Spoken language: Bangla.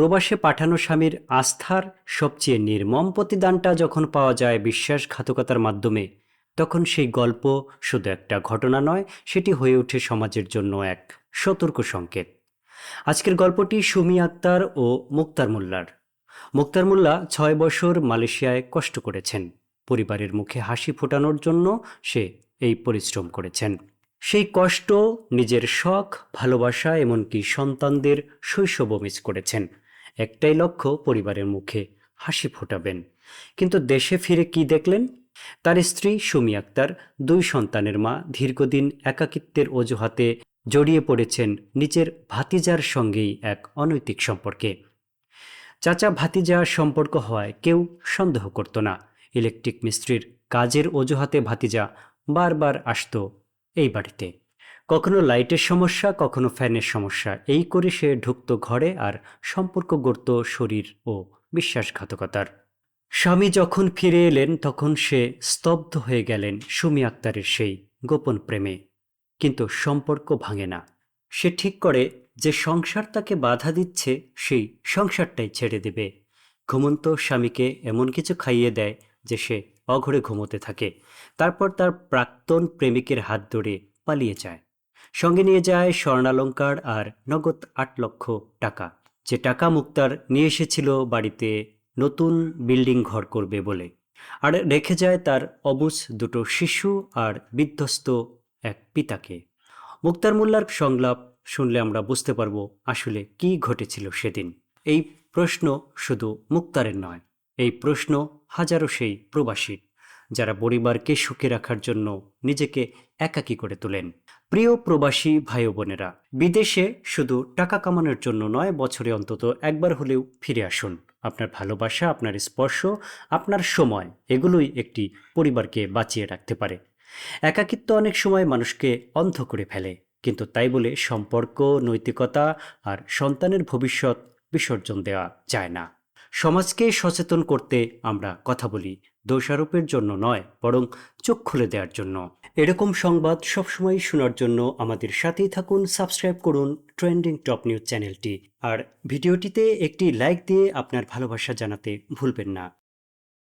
প্রবাসে পাঠানো স্বামীর আস্থার সবচেয়ে নির্মম প্রতিদানটা যখন পাওয়া যায় বিশ্বাসঘাতকতার মাধ্যমে, তখন সেই গল্প শুধু একটা ঘটনা নয়, সেটি হয়ে ওঠে সমাজের জন্য এক সতর্ক সংকেত। আজকের গল্পটি সুমি আক্তার ও মুক্তার মোল্লার। মুক্তার মোল্লা ছয় বছর মালয়েশিয়ায় কষ্ট করেছেন। পরিবারের মুখে হাসি ফোটানোর জন্য সে এই পরিশ্রম করেছেন। সেই কষ্ট, নিজের শখ, ভালোবাসা, এমনকি সন্তানদের শৈশবও মিস করেছেন। একটাই লক্ষ্য পরিবারের মুখে হাসি ফোটাবেন। কিন্তু দেশে ফিরে কি দেখলেন? তার স্ত্রী সুমি আক্তার, দুই সন্তানের মা দীর্ঘদিন একাকিত্বের অজুহাতে জড়িয়ে পড়েছেন নিজের ভাতিজার সঙ্গেই এক অনৈতিক সম্পর্কে। চাচা ভাতিজা সম্পর্ক হওয়ায় কেউ সন্দেহ করত না। ইলেকট্রিক মিস্ত্রির কাজের অজুহাতে ভাতিজা বারবার আসতো এই বাড়িতে। কখনো লাইটের সমস্যা, কখনো ফ্যানের সমস্যা। এই করে সে ঢুকত ঘরে আর সম্পর্ক গড়ত শরীর ও বিশ্বাসঘাতকতার। স্বামী যখন ফিরে এলেন, তখন সে স্তব্ধ হয়ে গেলেন সুমি আক্তারের সেই গোপন প্রেমে। কিন্তু সম্পর্ক ভাঙে না। সে ঠিক করে যে সংসার তাকে বাধা দিচ্ছে, সেই সংসারটাই ছেড়ে দেবে। ঘুমন্ত স্বামীকে এমন কিছু খাইয়ে দেয় যে সে অঘরে ঘুমোতে থাকে। তারপর তার প্রাক্তন প্রেমিকের হাত ধরে পালিয়ে যায়। সঙ্গে নিয়ে যায় স্বর্ণালঙ্কার আর নগদ আট লক্ষ টাকা। যে টাকা মুক্তার নিয়ে এসেছিল বাড়িতে নতুন বিল্ডিং ঘর করবে বলে। আর রেখে যায় তার অবুজ দুটো শিশু আর বিধ্বস্ত এক পিতাকে। মুক্তার মোল্লার সংলাপ শুনলে আমরা বুঝতে পারব আসলে কি ঘটেছিল সেদিন। এই প্রশ্ন শুধু মুক্তারের নয়, এই প্রশ্ন হাজারো সেই প্রবাসীর। যারা পরিবারকে সুখে রাখার জন্য নিজেকে একাকী করে তোলেন। প্রিয় প্রবাসী ভাই বোনেরা বিদেশে শুধু টাকা কামানোর জন্য নয়, বছরে অন্তত একবার হলেও ফিরে আসুন। আপনার ভালোবাসা, আপনার স্পর্শ, আপনার সময়, এগুলোই একটি পরিবারকে বাঁচিয়ে রাখতে পারে। একাকিত্ব অনেক সময় মানুষকে অন্ধ করে ফেলে, কিন্তু তাই বলে সম্পর্ক, নৈতিকতা আর সন্তানের ভবিষ্যৎ বিসর্জন দেওয়া যায় না। সমাজকে সচেতন করতে আমরা কথা বলি। দোষারোপের জন্য নয়, বরং চোখ খুলে দেওয়ার জন্য। এরকম সংবাদ সবসময় শোনার জন্য আমাদের সাথেই থাকুন, সাবস্ক্রাইব করুন ট্রেন্ডিং টপ নিউজ চ্যানেলটি। আর ভিডিওটিতে একটি লাইক দিয়ে আপনার ভালোবাসা জানাতে ভুলবেন না।